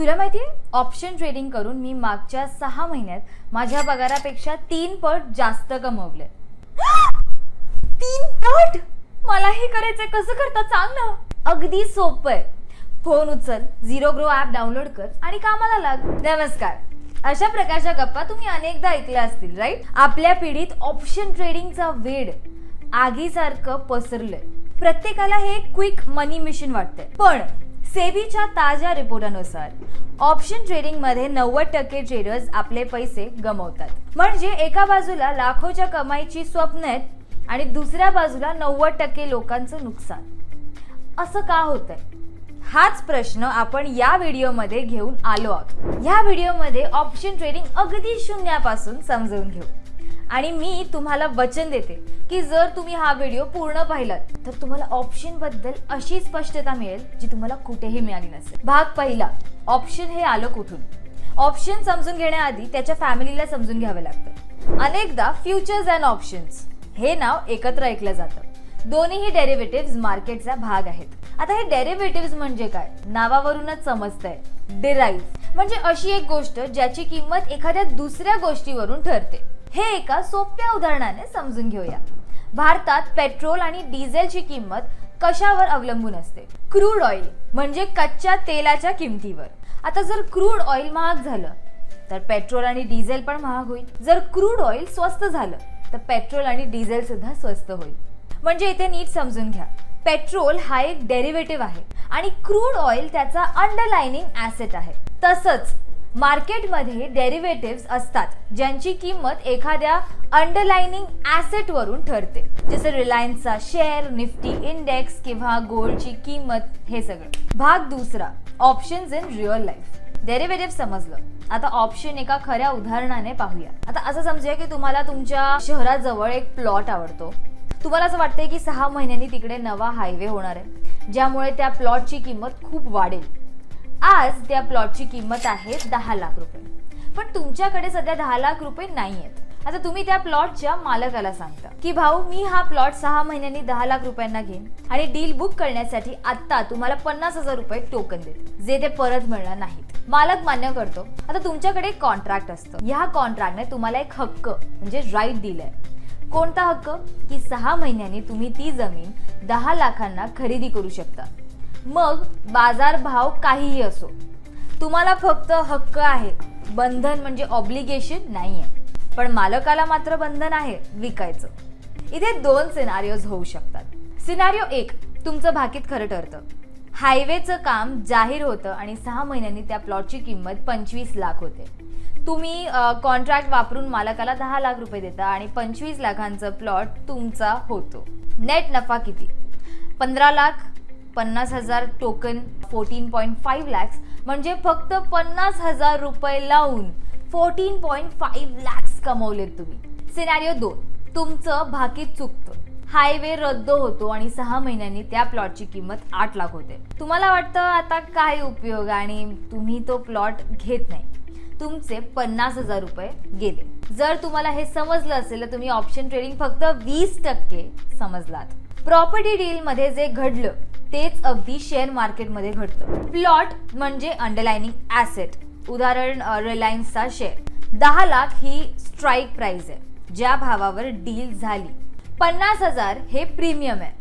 तुला माहिती आहे ऑप्शन ट्रेडिंग करून मी मागच्या सहा महिन्यात माझ्या पगारापेक्षा तीन पट जास्त कमवले. तीन पट? मला हे करायचंय कसं करता? सांग ना. अगदी सोपं आहे. फोन उचल झिरो ग्रो ॲप डाउनलोड कर आणि कामाला लाग. नमस्कार. अशा प्रकारच्या गप्पा तुम्ही अनेकदा ऐकल्या असतील राईट आपल्या पिढीत ऑप्शन ट्रेडिंगचा वेड आगीसारखं पसरलंय. प्रत्येकाला हे क्विक मनी मिशन वाटतंय. पण सेबीच्या ताज्या रिपोर्टानुसार ऑप्शन ट्रेडिंगमध्ये नव्वद टक्के ट्रेडर्स आपले पैसे गमावतात. म्हणजे एका बाजूला लाखोच्या कमाईची स्वप्न आहेत आणि दुसऱ्या बाजूला नव्वद टक्के लोकांचं नुकसान. असं का होतंय? हाच प्रश्न आपण या व्हिडिओमध्ये घेऊन आलो आहोत. ह्या व्हिडिओमध्ये ऑप्शन ट्रेडिंग अगदी शून्यापासून समजून घेऊ. आणि मी तुम्हाला वचन देते की जर तुम्ही हा व्हिडिओ पूर्ण पाहिलात तर तुम्हाला ऑप्शनबद्दल अशी स्पष्टता मिळेल जी तुम्हाला कुठेही मिळाली नसेल. भाग पहिला ऑप्शन हे आलं कुठून? ऑप्शन समजून घेण्याआधी त्याच्या फॅमिलीला समजून घ्यावं लागतं. अनेकदा फ्युचर्स अँड ऑप्शन्स हे नाव एकत्र ऐकलं जातं. दोन्हीही डेरिव्हेटिव्ह मार्केटचा भाग आहेत. आता हे डेरिव्हेटिव्ह म्हणजे काय? नावावरूनच समजतंय. डिराईव्ह म्हणजे अशी एक गोष्ट ज्याची किंमत एखाद्या दुसऱ्या गोष्टीवरून ठरते. हे एका सोप्या उदाहरणाने समजून घेऊया. भारतात पेट्रोल आणि डिझेलची किंमत कशावर अवलंबून असते? क्रूड ऑइल म्हणजे कच्च्या तेलाच्या किमतीवर. आता जर क्रूड ऑइल महाग झालं तर पेट्रोल आणि डिझेल पण महाग होईल. जर क्रूड ऑइल स्वस्त झालं तर पेट्रोल आणि डिझेल सुद्धा स्वस्त होईल. म्हणजे इथे नीट समजून घ्या. पेट्रोल हा एक डेरिव्हेटिव्ह आहे आणि क्रूड ऑइल त्याचा अंडरलाइनिंग ऍसेट आहे. तसंच मार्केटमध्ये डेरिव्हेटिव्ह असतात ज्यांची किंमत एखाद्या अंडरलाइनिंग ऍसेट वरून ठरते. जसं रिलायन्सचा शेअर निफ्टी इंडेक्स किंवा गोल्डची किंमत हे सगळं. भाग दुसरा options in real life derivative समजलं. आता ऑप्शन एका खऱ्या उदाहरणाने पाहूया. आता असं समजूया की तुम्हाला तुमच्या शहराजवळ एक प्लॉट आवडतो. तुम्हाला असं वाटतंय की सहा महिन्यांनी तिकडे नवा हायवे होणार आहे ज्यामुळे त्या प्लॉटची किंमत खूप वाढेल. आज त्या प्लॉटची किंमत आहे दहा लाख रुपये. पण तुमच्याकडे सध्या दहा लाख रुपये नाही आहेत आता तुम्ही त्या प्लॉटच्या मालकाला सांगता की भाऊ मी हा प्लॉट सहा महिन्यांनी दहा लाख रुपयांना घेईन आणि डील बुक करण्यासाठी आता तुम्हाला पन्नास हजार रुपये टोकन देत जे ते परत मिळणार नाहीत. मालक मान्य करतो. आता तुमच्याकडे एक कॉन्ट्रॅक्ट असतं. ह्या कॉन्ट्रॅक्टने तुम्हाला एक हक्क म्हणजे राईट दिलाय. कोणता हक्क? की सहा महिन्यांनी तुम्ही ती जमीन दहा लाखांना खरेदी करू शकता. मग बाजारभाव काहीही असो तुम्हाला फक्त हक्क आहे. बंधन म्हणजे ऑब्लिगेशन नाही आहे पण मालकाला मात्र बंधन आहे विकायचं. इथे दोन सिनारिओज होऊ शकतात. सिनारिओ एक तुमचं भाकीत खरं ठरतं. हायवेचं काम जाहीर होतं आणि सहा महिन्यांनी त्या प्लॉटची किंमत पंचवीस लाख होते. तुम्ही कॉन्ट्रॅक्ट वापरून मालकाला दहा लाख रुपये देता आणि पंचवीस लाखांचं प्लॉट तुमचा होतो. नेट नफा किती? पंधरा लाख पन्नास हजार token fourteen point five lakhs म्हणजे फक्त पन्नास हजार रुपये लावून फोर्टीन पॉईंट फाईव्ह लॅक्स कमवलेत तुम्ही. सिनारिओ दोन. तुमचं भाकीत चुकतं. हायवे रद्द होतो आणि सहा महिन्यांनी त्या प्लॉटची किंमत आठ लाख होते. तुम्हाला वाटतं आता काय उपयोग आणि तुम्ही तो प्लॉट घेत नाही. तुमचे पन्नास हजार रुपये गेले. जर तुम्हाला हे समजलं असेल तर तुम्ही ऑप्शन ट्रेडिंग फक्त वीस टक्के समजलात. प्रॉपर्टी डीलमध्ये जे घडलं तेच अगदी शेअर मार्केटमध्ये घडतं. प्लॉट म्हणजे अंडरलायनिंग ॲसेट उदाहरण रिलायन्सचा शेअर दहा लाख ही स्ट्राईक प्राईज आहे ज्या भावावर डील झाली. पन्नास हजार हे प्रीमियम आहे.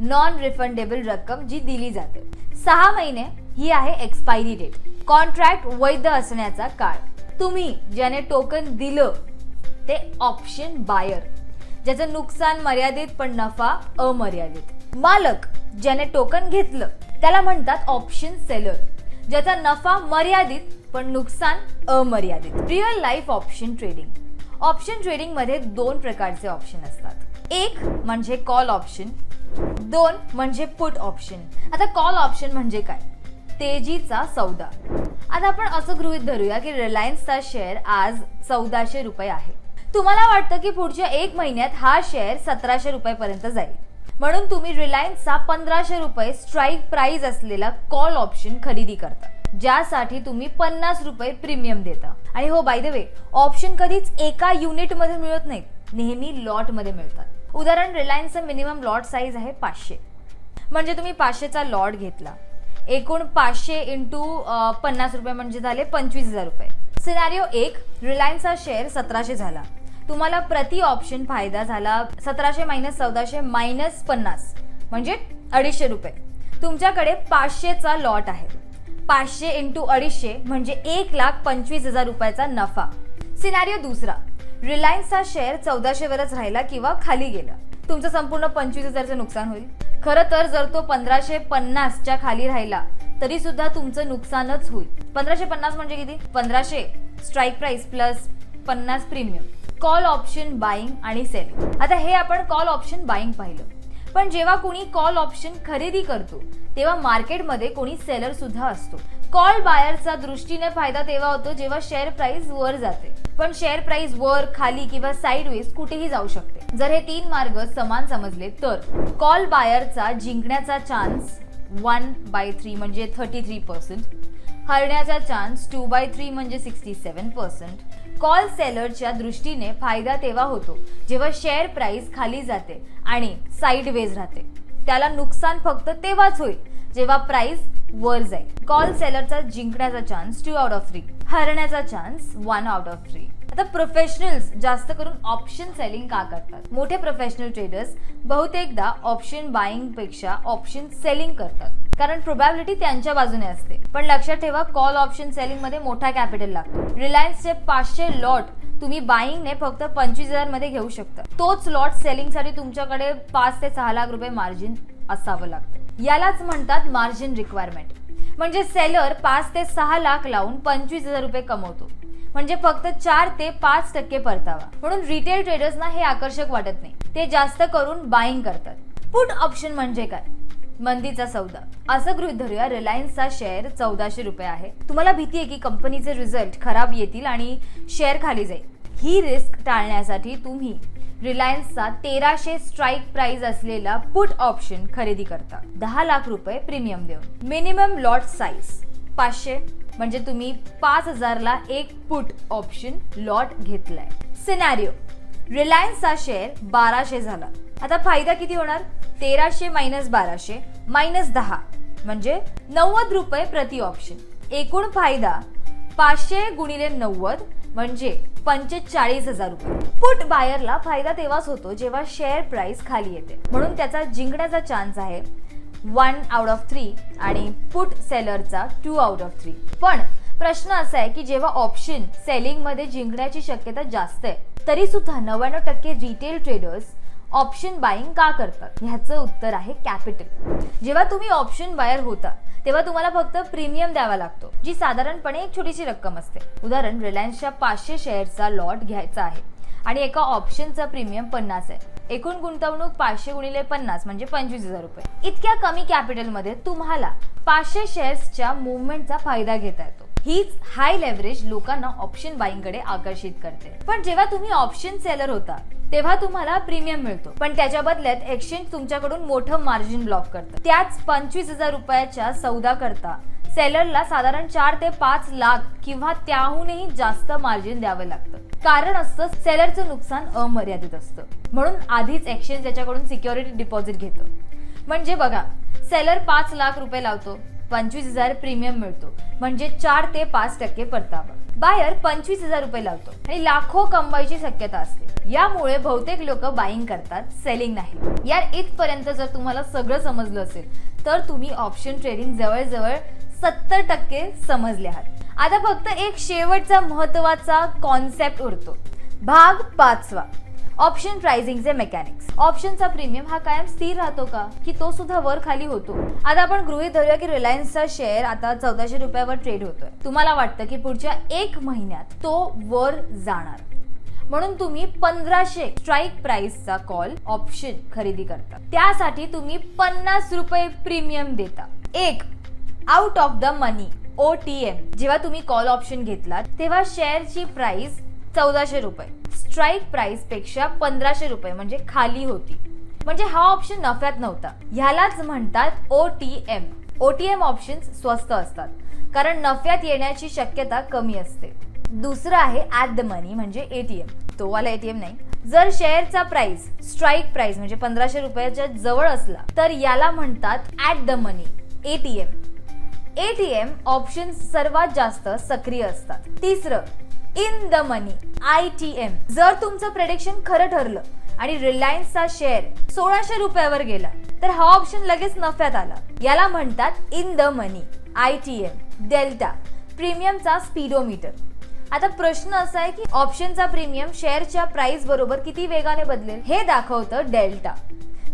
नॉन रिफंडेबल रक्कम जी दिली जाते. सहा महिने ही आहे एक्सपायरी डेट कॉन्ट्रॅक्ट वैध असण्याचा काळ. तुम्ही ज्याने टोकन दिलं ते ऑप्शन बायर ज्याचं नुकसान मर्यादित पण नफा अमर्यादित. मालक ज्याने टोकन घेतलं त्याला म्हणतात ऑप्शन सेलर ज्याचा नफा मर्यादित पण नुकसान अमर्यादित. Real life option trading option ट्रेडिंगमध्ये दोन प्रकारचे ऑप्शन असतात. एक म्हणजे कॉल ऑप्शन दोन म्हणजे पुट ऑप्शन आता कॉल ऑप्शन म्हणजे काय? तेजीचा सौदा. आता आपण असं गृहित धरूया की रिलायन्सचा शेअर आज चौदाशे रुपये आहे. तुम्हाला वाटतं की पुढच्या एक महिन्यात हा शेअर सतराशे रुपयापर्यंत जाईल. म्हणून तुम्ही रिलायन्सचा पंधराशे रुपये स्ट्राईक प्राइस असलेला कॉल ऑप्शन खरेदी करता. ज्यासाठी तुम्ही पन्नास रुपये प्रीमियम देता. आणि हो बाय द वे ऑप्शन कधीच एका युनिटमध्ये मिळत नाहीत. नेहमी लॉटमध्ये मिळतात. उदाहरण रिलायन्सचा मिनिमम लॉट साईज आहे पाचशे. म्हणजे तुम्ही पाचशेचा लॉट घेतला. एकूण पाचशे इंटू पन्नास रुपये म्हणजे झाले पंचवीस हजार रुपये. सिनारिओ एक रिलायन्सचा शेअर सतराशे झाला. तुम्हाला प्रति ऑप्शन फायदा झाला सतराशे मायनस चौदाशे मायनस पन्नास म्हणजे अडीचशे रुपये. तुमच्याकडे पाचशेचा लॉट आहे. पाचशे इंटू अडीचशे म्हणजे एक लाख पंचवीस हजार रुपयाचा नफा. सिनारिओ दुसरा. रिलायन्सचा शेअर चौदाशेवरच राहिला किंवा खाली गेला. तुमचं संपूर्ण पंचवीस हजारचं नुकसान होईल. खरं तर जर तो पंधराशे पन्नासच्या खाली राहिला तरी सुद्धा तुमचं नुकसानच होईल. पंधराशे पन्नास म्हणजे किती? पंधराशे. स्ट्राईक प्राईस प्लस पन्नास प्रीमियम कॉल ऑप्शन बाईंग आणि सेलिंग आता हे आपण कॉल ऑप्शन बाईंग पाहिलं. पण जेव्हा कोणी कॉल ऑप्शन खरेदी करतो तेव्हा मार्केटमध्ये कोणी सेलर सुद्धा असतो. कॉल बायरचा दृष्टीने फायदा तेव्हा होतो जेव्हा शेअर प्राइस वर जाते. पण शेअर प्राइस वर खाली किंवा साईडवेज कुठेही जाऊ शकते. जर हे तीन मार्ग समान समजले तर कॉल बायरचा जिंकण्याचा चान्स वन बाय थ्री म्हणजे थर्टी थ्री पर्सेंट हरण्याचा चान्स टू बाय थ्री म्हणजे सिक्स्टी सेवन पर्सेंट कॉल सेलरच्या दृष्टीने फायदा तेव्हा होतो जेव्हा शेअर प्राइस खाली जाते आणि साईडवेज राहते. त्याला नुकसान फक्त तेव्हाच होईल जेव्हा प्राइस वर जाईल. कॉल सेलरचा जिंकण्याचा chance two out of three हरण्याचा chance one out of three आता प्रोफेशनल्स जास्त करून ऑप्शन सेलिंग का करतात? मोठे प्रोफेशनल ट्रेडर्स बहुतेकदा ऑप्शन बाईंगपेक्षा ऑप्शन सेलिंग करतात. कारण प्रोबॅबिलिटी त्यांच्या बाजूने असते. पण लक्षात ठेवा कॉल ऑप्शन सेलिंगमध्ये मोठा कॅपिटल लागतो. रिलायन्सचे पाचशे लॉट तुम्ही बाईंगने फक्त पंचवीस हजारमध्ये घेऊ शकता. तोच लॉट सेलिंगसाठी तुमच्याकडे पाच ते सहा लाख रुपये मार्जिन असावं लागतं. यालाच म्हणतात मार्जिन रिक्वायरमेंट म्हणजे सेलर पाच ते सहा लाख लावून पंचवीस हजार रुपये कमवतो. म्हणजे फक्त चार ते पाच टक्के परतावा. म्हणून रिटेल ट्रेडर्सना हे आकर्षक वाटत नाही. ते जास्त करून बाईंग करतात. पुट ऑप्शन म्हणजे काय? मंदीचा सौदा. असं गृहित धरूया रिलायन्सचा शेअर चौदाशे रुपये आहे. तुम्हाला भीती आहे की कंपनीचे रिझल्ट खराब येतील आणि शेअर खाली जाईल. ही रिस्क टाळण्यासाठी तुम्ही रिलायन्सचा तेराशे स्ट्राईक प्राइस असलेला पुट ऑप्शन खरेदी करता. दहा लाख रुपये प्रीमियम देऊन. मिनिमम लॉट साईज पाचशे. म्हणजे तुम्ही पाच हजारला एक पुट ऑप्शन लॉट घेतलाय. सिनॅरिओ रिलायन्सचा शेअर बाराशे झाला. आता फायदा किती होणार? तेराशे मायनस बाराशे मायनस दहा. म्हणजे नव्वद रुपये प्रति ऑप्शन एकूण फायदा पाचशे गुणिले नव्वद म्हणजे पंचेचाळीस हजार रुपये. पुट बायरला फायदा तेव्हाच होतो जेव्हा शेअर प्राइस खाली येते. म्हणून त्याचा जिंकण्याचा चान्स आहे वन आउट ऑफ थ्री आणि पुट सेलरचा टू आउट ऑफ थ्री पण प्रश्न असा आहे की जेव्हा ऑप्शन सेलिंगमध्ये जिंकण्याची शक्यता जास्त आहे तरी सुद्धा नव्याण्णव टक्के रिटेल ट्रेडर्स ऑप्शन बाईंग का करतात? ह्याचं उत्तर आहे कॅपिटल. जेव्हा तुम्ही ऑप्शन बायर होता तेव्हा तुम्हाला फक्त प्रीमियम द्यावा लागतो जी साधारणपणे एक छोटीशी रक्कम असते. उदाहरण रिलायन्सच्या पाचशे शेअरचा लॉट घ्यायचा आहे आणि एका ऑप्शनचा प्रीमियम पन्नास आहे. एकूण गुंतवणूक पाचशे गुणिले पन्नास म्हणजे पंचवीस हजार रुपये. इतक्या कमी कॅपिटलमध्ये तुम्हाला पाचशे शेअर्सच्या मुवमेंटचा फायदा घेता येतो. हीच हाय लेव्हरेज लोकांना ऑप्शन बाईंगकडे आकर्षित करते. पण जेव्हा तुम्ही ऑप्शन सेलर होता तेव्हा तुम्हाला प्रीमियम मिळतो. पण त्याच्या बदल्यात एक्सचेंज तुमच्याकडून मोठं मार्जिन ब्लॉक करतं. त्याच पंचवीस हजार रुपयाच्या सौदा करता सेलरला साधारण चार ते पाच लाख किंवा त्याहूनही जास्त मार्जिन द्यावं लागतं. कारण असतं सेलरचं नुकसान अमर्यादित असतं. म्हणून आधीच एक्सचेंज त्याच्याकडून सिक्युरिटी डिपॉझिट घेतो. म्हणजे बघा सेलर पाच लाख रुपये लावतो पंचवीस हजार प्रीमियम मिळतो. म्हणजे चार ते पाच टक्के परतावा. बायर पंचवीस हजार रुपये लावतो. आणि लाखो कमवायची शक्यता असते. यामुळे बहुतेक लोक बाईंग करतात सेलिंग नाही. यार इथपर्यंत जर तुम्हाला सगळं समजलं असेल तर तुम्ही ऑप्शन ट्रेडिंग जवळजवळ सत्तर टक्के समजले आहात. आता फक्त एक शेवटचा महत्त्वाचा कॉन्सेप्ट उरतो. भाग पाचवा. ऑप्शन प्राइसिंगचे मेकॅनिक्स ऑप्शनचा प्रीमियम हा कायम स्थिर राहतो का? की तो सुद्धा वर खाली होतो? आता आपण गृहित धरूया की रिलायन्सचा शेअर आता चौदाशे रुपयावर ट्रेड होतोय. तुम्हाला वाटतं की पुढच्या एक महिन्यात तो वर जाणार. म्हणून तुम्ही पंधराशे स्ट्राईक प्राइसचा कॉल ऑप्शन खरेदी करता. त्यासाठी तुम्ही पन्नास रुपये प्रीमियम देता. एक out of the money O T M जेव्हा तुम्ही कॉल ऑप्शन घेतलात तेव्हा शेअरची प्राइस चौदाशे रुपये. स्ट्राईक प्राइसपेक्षा पंधराशे रुपये म्हणजे खाली होती. म्हणजे हा ऑप्शन नफ्यात नव्हता. ह्यालाच म्हणतात O T M O T M option स्वस्त असतात. कारण नफ्यात येण्याची शक्यता कमी असते. दुसरं आहे ऍट द मनी म्हणजे एटीएम तो वाला एटीएम नाही. जर शेअरचा प्राइस स्ट्राईक प्राइस म्हणजे पंधराशे रुपयाच्या जवळ असला तर याला म्हणतात at the money ATM ATM option सर्वात जास्त सक्रिय असतात. तिसरं in the money I T M जर तुमचं प्रेडिक्शन खरं ठरलं आणि रिलायन्सचा शेअर सोळाशे रुपयावर गेला तर हा ऑप्शन लगेच नफ्यात आला. याला म्हणतात in the money I T M delta प्रीमियमचा स्पीडोमीटर. आता प्रश्न असा आहे की ऑप्शनचा प्रीमियम शेअरच्या प्राइस बरोबर किती वेगाने बदलेल? हे दाखवतं डेल्टा.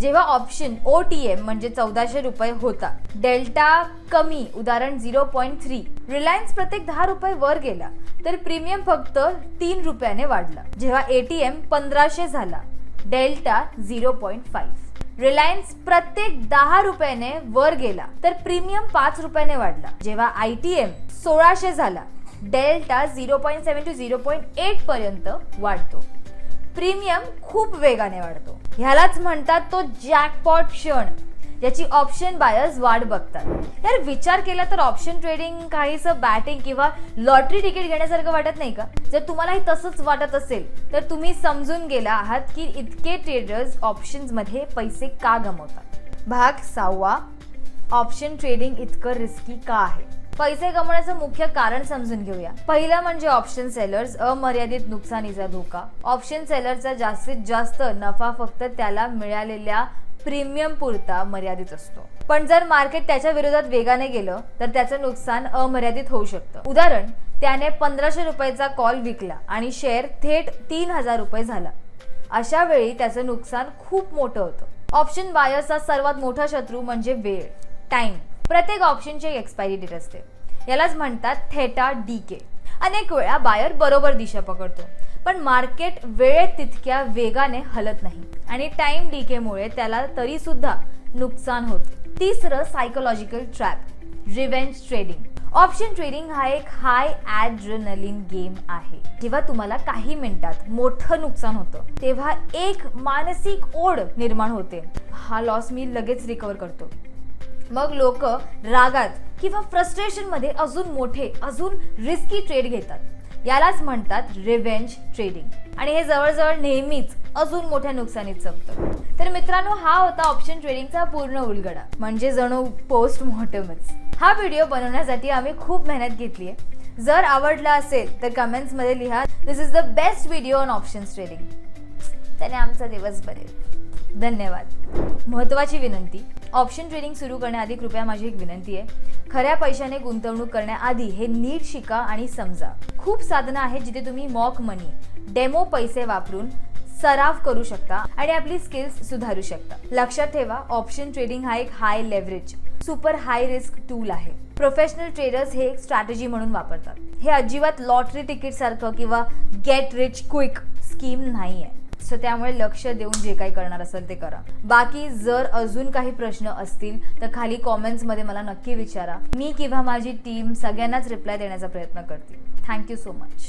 जेव्हा ऑप्शन ओ टी एम म्हणजे चौदाशे रुपये होता. डेल्टा कमी उदाहरण झिरो पॉईंट थ्री रिलायन्स प्रत्येक दहा रुपये वर गेला तर प्रीमियम फक्त तीन रुपयाने वाढला. जेव्हा एटीएम पंधराशे झाला delta zero point five Reliance प्रत्येक दहा रुपयाने वर गेला तर प्रीमियम पाच रुपयाने वाढला. जेव्हा आय टी एम सोळाशे झाला delta zero point seven two zero point eight पर्यंत वाढतो. प्रीमियम खूप वेगाने वाढतो. ह्यालाच म्हणतात तो जॅकपॉट क्षण. याची ऑप्शन बायर्स वाट बघतात. यार विचार केला तर ऑप्शन ट्रेडिंग काहीसं बॅटिंग किंवा लॉटरी तिकीट घेण्यासारखं वाटत नाही का? जर तुम्हालाही तसंच वाटत असेल तर तुम्ही समजून गेला आहात की इतके ट्रेडर्स ऑप्शन्समध्ये पैसे का गमवतात? भाग सहावा. ऑप्शन ट्रेडिंग इतकं रिस्की का आहे? पैसे कमवण्याचं मुख्य कारण समजून घेऊया. पहिलं म्हणजे ऑप्शन सेलर्स अमर्यादित नुकसानीचा धोका. ऑप्शन सेलरचा जास्तीत जास्त नफा फक्त त्याला मिळालेल्या प्रीमियम पुरता मर्यादित असतो. पण जर मार्केट त्याच्या विरोधात वेगाने गेलं तर त्याचं नुकसान अमर्यादित होऊ शकतं. उदाहरण त्याने पंधराशे रुपयाचा कॉल विकला आणि शेअर थेट तीन हजार रुपये झाला. अशा वेळी त्याचं नुकसान खूप मोठं होतं. ऑप्शन बायर्सचा सर्वात मोठा शत्रू म्हणजे वेळ. टाइम प्रत्येक ऑप्शनची एक एक्सपायरी डेट असते. यालाच म्हणतात थेटा डी के अनेक वेळा बायर बरोबर दिशा पकडतो. पण मार्केट वेळेत तितक्या वेगाने हलत नाही. आणि टाइम डी केमुळे त्याला तरी सुद्धा नुकसान होते. तिसरं psychological trap revenge trading option trading हा एक हाय ॲड्रेनलिन गेम आहे. जेव्हा तुम्हाला काही मिनिटात मोठं नुकसान होतं तेव्हा एक मानसिक ओढ निर्माण होते. हा लॉस मी लगेच रिकवर करतो. मग लोक रागात किंवा फ्रस्ट्रेशनमध्ये अजून मोठे अजून रिस्की ट्रेड घेतात. यालाच म्हणतात रिव्हेंज ट्रेडिंग आणि हे जवळजवळ नेहमीच अजून मोठ्या नुकसानीत जपतं तर मित्रांनो हा होता ऑप्शन ट्रेडिंगचा पूर्ण उलगडा. म्हणजे जणू पोस्ट मॉर्टमच हा व्हिडिओ बनवण्यासाठी आम्ही खूप मेहनत घेतली आहे जर आवडला असेल तर कमेंट्समध्ये लिहा this is the best video on option trading त्याने आमचा दिवस बरेल धन्यवाद. महत्त्वाची विनंती. ऑप्शन ट्रेडिंग सुरू करण्याआधी कृपया माझी एक विनंती आहे. खऱ्या पैशाने गुंतवणूक करण्याआधी हे नीट शिका आणि समजा. खूप साधनं आहेत जिथे तुम्ही मॉक मनी डेमो पैसे वापरून सराव करू शकता आणि आपली स्किल्स सुधारू शकता. लक्षात ठेवा ऑप्शन ट्रेडिंग हा एक high leverage super high risk tool आहे. प्रोफेशनल ट्रेडर्स हे एक स्ट्रॅटेजी म्हणून वापरतात. हे अजिबात लॉटरी तिकीट सारखं किंवा गेट रिच क्विक स्कीम नाही आहे सो त्यामुळे लक्ष देऊन जे काही करणार असेल ते करा. बाकी जर अजून काही प्रश्न असतील तर खाली कॉमेंट्समध्ये मला नक्की विचारा. मी किंवा माझी टीम सगळ्यांनाच रिप्लाय देण्याचा प्रयत्न करते थँक्यू सो मच